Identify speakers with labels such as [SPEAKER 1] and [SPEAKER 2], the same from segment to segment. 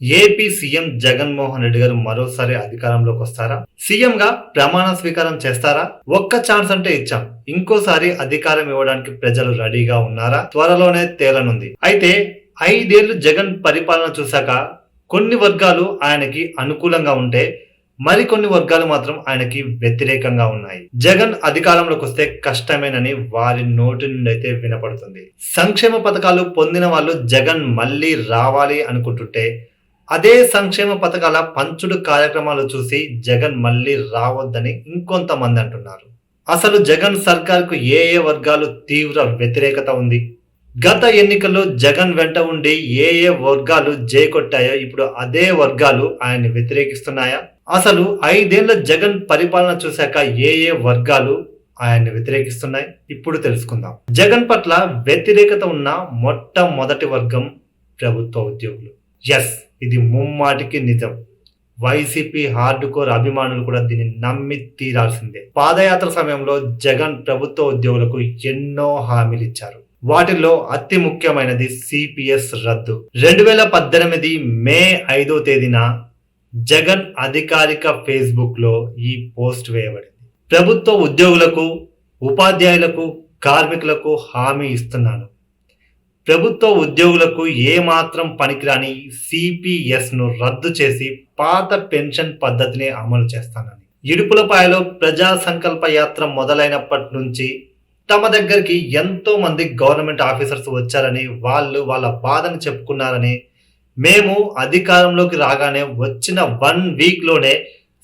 [SPEAKER 1] AP CM Jaganmohan Reddy గారు మరోసారి అధికారంలోకి వస్తారా? సీఎం గా ప్రమాణ స్వీకారం చేస్తారా? ఒక్క ఛాన్స్ అంటే ఇచ్చాం. ఇంకోసారి అధికారం ఇవ్వడానికి ప్రజలు రెడీగా ఉన్నారా? త్వరలోనే తేలనుంది. అయితే ఐదేళ్ళు జగన్ పరిపాలన చూశాక కొన్ని వర్గాలు ఆయనకి అనుకూలంగా ఉంటే మరికొన్ని వర్గాలు మాత్రం ఆయనకి వ్యతిరేకంగా ఉన్నాయి. జగన్ అధికారంలోకి వస్తే కష్టమేనని వారి నోటి నుండి అయితే వినపడుతుంది. సంక్షేమ పథకాలు పొందిన వాళ్ళు జగన్ మళ్ళీ రావాలి అనుకుంటుంటే అదే సంక్షేమ పథకాల పంచుడు కార్యక్రమాలు చూసి జగన్ మళ్ళీ రావద్దని ఇంకొంతమంది అంటున్నారు. అసలు జగన్ సర్కార్కు ఏ ఏ వర్గాలు తీవ్ర వ్యతిరేకత ఉంది? గత ఎన్నికల్లో జగన్ వెంట ఉండి ఏ ఏ వర్గాలు జయకొట్టాయో ఇప్పుడు అదే వర్గాలు ఆయన్ని వ్యతిరేకిస్తున్నాయా? అసలు ఐదేళ్ళ జగన్ పరిపాలన చూశాక ఏ ఏ వర్గాలు ఆయన్ని వ్యతిరేకిస్తున్నాయి? ఇప్పుడు తెలుసుకుందాం. జగన్ పట్ల వ్యతిరేకత ఉన్న మొట్టమొదటి వర్గం ప్రభుత్వ ఉద్యోగులు. ఎస్. ఇది ముమ్మాటికి నిజం. వైసీపీ హార్డ్ కోర్ అభిమానులు కూడా దీన్ని నమ్మి తీరాల్సిందే. పాదయాత్ర సమయంలో జగన్ ప్రభుత్వ ఉద్యోగులకు ఎన్నో హామీలు ఇచ్చారు. వాటిల్లో అతి ముఖ్యమైనది సిపిఎస్ రద్దు. రెండు వేల పద్దెనిమిది మే ఐదో తేదీన జగన్ అధికారిక ఫేస్బుక్లో ఈ పోస్ట్ వేయబడింది. ప్రభుత్వ ఉద్యోగులకు ఉపాధ్యాయులకు కార్మికులకు హామీ ఇస్తున్నాను. ప్రభుత్వ ఉద్యోగులకు ఏమాత్రం పనికిరాని సిపిఎస్ను రద్దు చేసి పాత పెన్షన్ పద్ధతిని అమలు చేస్తానని. ఇడుపులపాయలో ప్రజా సంకల్ప యాత్ర మొదలైనప్పటి నుంచి తమ దగ్గరికి ఎంతో మంది గవర్నమెంట్ ఆఫీసర్స్ వచ్చారని వాళ్ళు వాళ్ళ బాధను చెప్పుకున్నారని మేము అధికారంలోకి రాగానే వచ్చిన వన్ వీక్లోనే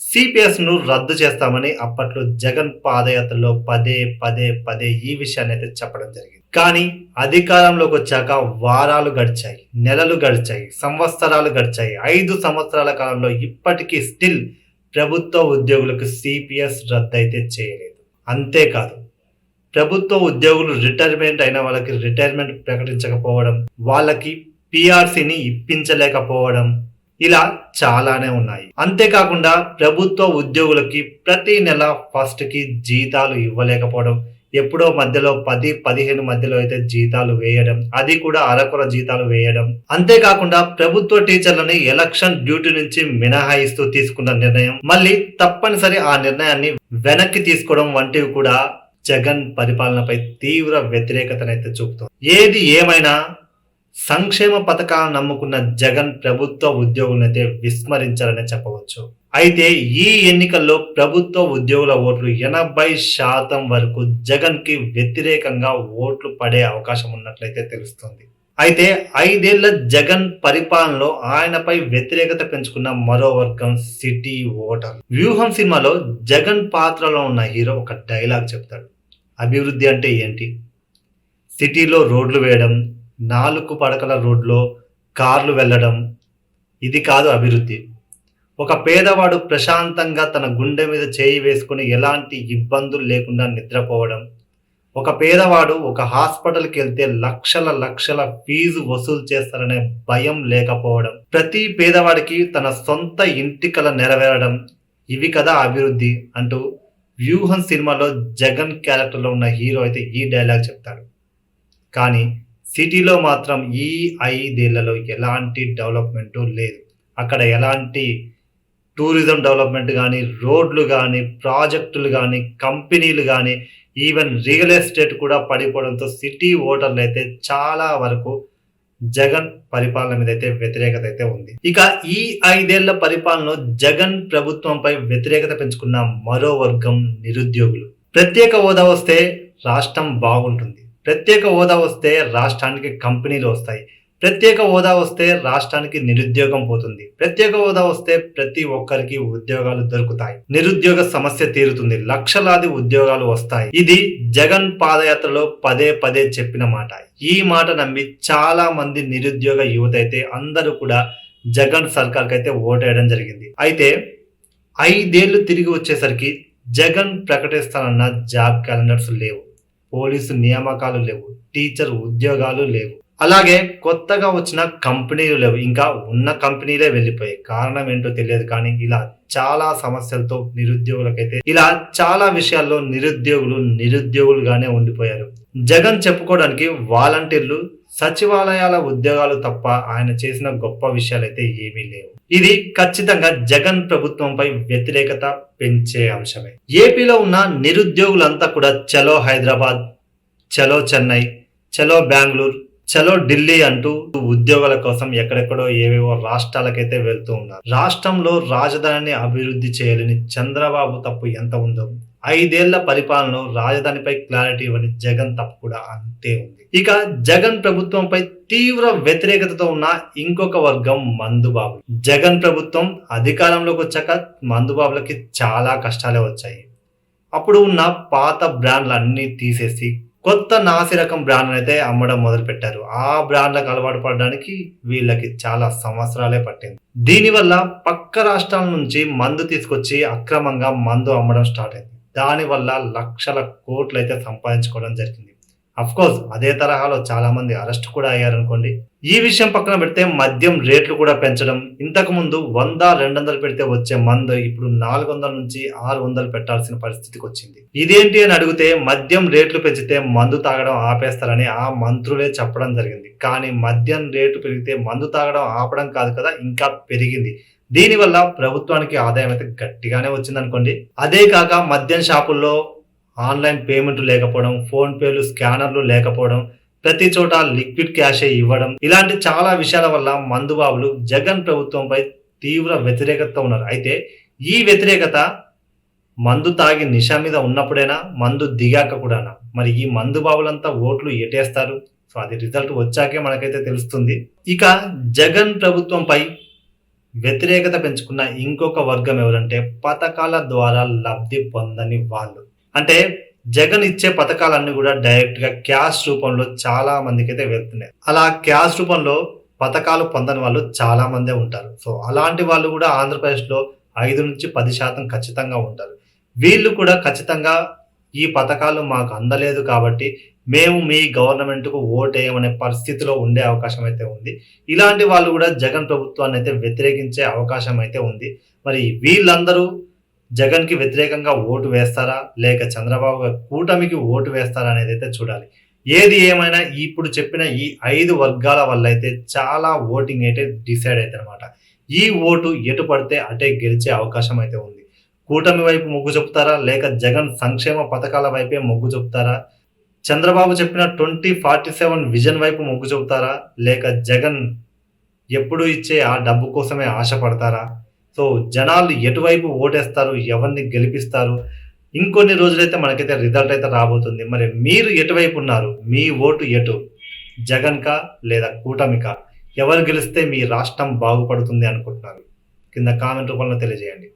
[SPEAKER 1] సిపిఎస్ను రద్దు చేస్తామని అప్పట్లో జగన్ పాదయాత్రలో పదే పదే పదే ఈ విషయాన్ని అయితే చెప్పడం జరిగింది. కానీ అధికారంలోకి వచ్చాక వారాలు గడిచాయి నెలలు గడిచాయి సంవత్సరాలు గడిచాయి. ఐదు సంవత్సరాల కాలంలో ఇప్పటికీ స్టిల్ ప్రభుత్వ ఉద్యోగులకు సిపిఎస్ రద్దు అయితే చేయలేదు. అంతేకాదు ప్రభుత్వ ఉద్యోగులు రిటైర్మెంట్ అయిన వాళ్ళకి రిటైర్మెంట్ ప్రకటించకపోవడం వాళ్ళకి పిఆర్సీని ఇప్పించలేకపోవడం ఇలా చాలానే ఉన్నాయి. అంతేకాకుండా ప్రభుత్వ ఉద్యోగులకి ప్రతి నెల ఫస్ట్కి జీతాలు ఇవ్వలేకపోవడం ఎప్పుడో మధ్యలో పది పదిహేను మధ్యలో అయితే జీతాలు వేయడం అది కూడా అరకొర జీతాలు వేయడం. అంతేకాకుండా ప్రభుత్వ టీచర్లని ఎలక్షన్ డ్యూటీ నుంచి మినహాయిస్తూ తీసుకున్న నిర్ణయం. మళ్ళీ తప్పనిసరి ఆ నిర్ణయాన్ని వెనక్కి తీసుకోవడం వంటివి కూడా జగన్ పరిపాలనపై తీవ్ర వ్యతిరేకతనైతే చూపుతోంది. ఏది ఏమైనా సంక్షేమ పథకాలను నమ్ముకున్న జగన్ ప్రభుత్వ ఉద్యోగులనైతే విస్మరించారనే చెప్పవచ్చు. అయితే ఈ ఎన్నికల్లో ప్రభుత్వ ఉద్యోగుల ఓట్లు ఎనభై శాతం వరకు జగన్కి వ్యతిరేకంగా ఓట్లు పడే అవకాశం ఉన్నట్లయితే తెలుస్తుంది. అయితే ఐదేళ్ళ జగన్ పరిపాలనలో ఆయనపై వ్యతిరేకత పెంచుకున్న మరో వర్గం సిటీ ఓటర్. వ్యూహం సినిమాలో జగన్ పాత్రలో ఉన్న హీరో ఒక డైలాగ్ చెప్తాడు. అభివృద్ధి అంటే ఏంటి? సిటీలో రోడ్లు వేయడం నాలుగు పడకల రోడ్లో కార్లు వెళ్ళడం ఇది కాదు అభివృద్ధి. ఒక పేదవాడు ప్రశాంతంగా తన గుండె మీద చేయి వేసుకుని ఎలాంటి ఇబ్బందులు లేకుండా నిద్రపోవడం ఒక పేదవాడు ఒక హాస్పిటల్కి వెళ్తే లక్షల లక్షల ఫీజు వసూలు చేస్తారనే భయం లేకపోవడం ప్రతి పేదవాడికి తన సొంత ఇంటికల నెరవేరడం ఇవి కదా అభివృద్ధి అంటూ వ్యూహం సినిమాలో జగన్ క్యారెక్టర్లో ఉన్న హీరో అయితే ఈ డైలాగ్ చెప్తాడు. కానీ సిటీలో మాత్రం ఈ ఐదేళ్ళలో ఎలాంటి డెవలప్మెంట్ లేదు. అక్కడ ఎలాంటి టూరిజం డెవలప్మెంట్ కానీ రోడ్లు కానీ ప్రాజెక్టులు కానీ కంపెనీలు కానీ ఈవెన్ రియల్ ఎస్టేట్ కూడా పడిపోవడంతో సిటీ ఓటర్లు అయితే చాలా వరకు జగన్ పరిపాలన మీద అయితే వ్యతిరేకత అయితే ఉంది. ఇక ఈ ఐదేళ్ళ పరిపాలనలో జగన్ ప్రభుత్వంపై వ్యతిరేకత పెంచుకున్న మరో వర్గం నిరుద్యోగులు. ప్రత్యేక హోదా వస్తే రాష్ట్రం బాగుంటుంది. ప్రత్యేక హోదా వస్తే రాష్ట్రానికి కంపెనీలు వస్తాయి. ప్రత్యేక హోదా వస్తే రాష్ట్రానికి నిరుద్యోగం పోతుంది. ప్రత్యేక హోదా వస్తే ప్రతి ఒక్కరికి ఉద్యోగాలు దొరుకుతాయి. నిరుద్యోగ సమస్య తీరుతుంది. లక్షలాది ఉద్యోగాలు వస్తాయి. ఇది జగన్ పాదయాత్రలో పదే పదే చెప్పిన మాట. ఈ మాట నమ్మి చాలా మంది నిరుద్యోగ యువత అయితే అందరూ కూడా జగన్ సర్కార్కి అయితే ఓటేయడం జరిగింది. అయితే ఐదేళ్ళు తిరిగి వచ్చేసరికి జగన్ ప్రకటిస్తానన్న జాబ్ క్యాలెండర్స్ లేవు. పోలీసు నియామకాలు లేవు టీచర్ ఉద్యోగాలు లేవు. అలాగే కొత్తగా వచ్చిన కంపెనీలు లేవు ఇంకా ఉన్న కంపెనీలే వెళ్ళిపోయాయి. కారణం ఏంటో తెలియదు కానీ ఇలా చాలా సమస్యలతో నిరుద్యోగులకైతే ఇలా చాలా విషయాల్లో నిరుద్యోగులు నిరుద్యోగులుగానే ఉండిపోయారు. జగన్ చెప్పుకోవడానికి వాలంటీర్లు సచివాలయాల ఉద్యోగాలు తప్ప ఆయన చేసిన గొప్ప విషయాలైతే ఏమీ లేవు. ఇది ఖచ్చితంగా జగన్ ప్రభుత్వంపై వ్యతిరేకత పెంచే అంశమే. ఏపీలో ఉన్న నిరుద్యోగులంతా కూడా చలో హైదరాబాద్ చలో చెన్నై చలో బెంగళూరు చలో ఢిల్లీ అంటూ ఉద్యోగాల కోసం ఎక్కడెక్కడో ఏవేవో రాష్ట్రాలకైతే వెళ్తూ ఉన్నారు. రాష్ట్రంలో రాజధానిని అభివృద్ధి చేయాలని చంద్రబాబు తప్పు ఎంత ఉందో ఐదేళ్ళ పరిపాలనలో రాజధానిపై క్లారిటీ ఇవ్వని జగన్ తప్పు కూడా అంతే ఉంది. ఇక జగన్ ప్రభుత్వంపై తీవ్ర వ్యతిరేకతతో ఉన్న ఇంకొక వర్గం మందుబాబు. జగన్ ప్రభుత్వం అధికారంలోకి వచ్చాక మందుబాబులకి చాలా కష్టాలే వచ్చాయి. అప్పుడు ఉన్న పాత బ్రాండ్లన్నీ తీసేసి కొత్త నాసి రకం బ్రాండ్ని అయితే అమ్మడం మొదలుపెట్టారు. ఆ బ్రాండ్లకు అలవాటు పడడానికి వీళ్ళకి చాలా సంవత్సరాలే పట్టింది. దీనివల్ల పక్క రాష్ట్రాల నుంచి మందు తీసుకొచ్చి అక్రమంగా మందు అమ్మడం స్టార్ట్ అయింది. దానివల్ల లక్షల కోట్లు అయితే సంపాదించుకోవడం జరిగింది. అఫ్ కోర్స్ అదే తరహాలో చాలా మంది అరెస్ట్ కూడా అయ్యారనుకోండి. ఈ విషయం పక్కన పెడితే మద్యం రేట్లు కూడా పెంచడం ఇంతకు ముందు వంద రెండు వందలు పెడితే వచ్చే మందు ఇప్పుడు నాలుగు వందల నుంచి ఆరు వందలు పెట్టాల్సిన పరిస్థితికి వచ్చింది. ఇదేంటి అని అడిగితే మద్యం రేట్లు పెంచితే మందు తాగడం ఆపేస్తారని ఆ మంత్రులే చెప్పడం జరిగింది. కానీ మద్యం రేటు పెరిగితే మందు తాగడం ఆపడం కాదు కదా ఇంకా పెరిగింది. దీనివల్ల ప్రభుత్వానికి ఆదాయం అయితే గట్టిగానే వచ్చింది అనుకోండి అదే కాక మద్యం షాపుల్లో ఆన్లైన్ పేమెంట్ లేకపోవడం ఫోన్ పేలు స్కానర్లు లేకపోవడం ప్రతి చోట లిక్విడ్ క్యాషే ఇవ్వడం ఇలాంటి చాలా విషయాల వల్ల మందుబాబులు జగన్ ప్రభుత్వంపై తీవ్ర వ్యతిరేకత ఉన్నారు. అయితే ఈ వ్యతిరేకత మందు తాగి నిషా మీద ఉన్నప్పుడైనా మందు దిగాక కూడానా? మరి ఈ మందు బాబులంతా ఓట్లు ఎటేస్తారు? సో అది రిజల్ట్ వచ్చాకే మనకైతే తెలుస్తుంది. ఇక జగన్ ప్రభుత్వంపై వ్యతిరేకత పెంచుకున్న ఇంకొక వర్గం ఎవరంటే పథకాల ద్వారా లబ్ధి పొందని వాళ్ళు. అంటే జగన్ ఇచ్చే పథకాలన్నీ కూడా డైరెక్ట్గా క్యాష్ రూపంలో చాలా మందికి అయితే వెళ్తున్నాయి. అలా క్యాష్ రూపంలో పథకాలు పొందని వాళ్ళు చాలా మందే ఉంటారు. సో అలాంటి వాళ్ళు కూడా ఆంధ్రప్రదేశ్లో ఐదు నుంచి పది శాతం ఖచ్చితంగా ఉంటారు. వీళ్ళు కూడా ఖచ్చితంగా ఈ పథకాలు మాకు అందలేదు కాబట్టి మేము మీ గవర్నమెంట్కు ఓటేయమనే పరిస్థితిలో ఉండే అవకాశం అయితే ఉంది. ఇలాంటి వాళ్ళు కూడా జగన్ ప్రభుత్వాన్ని అయితే వ్యతిరేకించే అవకాశం అయితే ఉంది. మరి వీళ్ళందరూ జగన్కి వ్యతిరేకంగా ఓటు వేస్తారా? లేక చంద్రబాబు కూటమికి ఓటు వేస్తారా అనేది అయితే చూడాలి. ఏది ఏమైనా ఇప్పుడు చెప్పిన ఈ ఐదు వర్గాల వల్ల అయితే చాలా ఓటింగ్ అయితే డిసైడ్ అయితే అనమాట ఈ ఓటు ఎటు పడితే అటే గెలిచే అవకాశం అయితే ఉంది. కూటమి వైపు మొగ్గు చెప్తారా? లేక జగన్ సంక్షేమ పథకాల వైపే మొగ్గు చెప్తారా? చంద్రబాబు చెప్పిన ట్వంటీ ఫార్టీ సెవెన్ విజన్ వైపు మొగ్గు చెబుతారా లేక జగన్ ఎప్పుడు ఇచ్చే ఆ డబ్బు కోసమే ఆశపడతారా? సో జనాలు ఎటువైపు ఓటేస్తారు? ఎవరిని గెలిపిస్తారు? ఇంకొన్ని రోజులైతే మనకైతే రిజల్ట్ అయితే రాబోతుంది. మరి మీరు ఎటువైపు ఉన్నారు? మీ ఓటు ఎటు? జగన్కా లేదా కూటమికా ఎవరు గెలిస్తే మీ రాష్ట్రం బాగుపడుతుంది అనుకుంటున్నారు? కింద కామెంట్ రూపంలో తెలియజేయండి.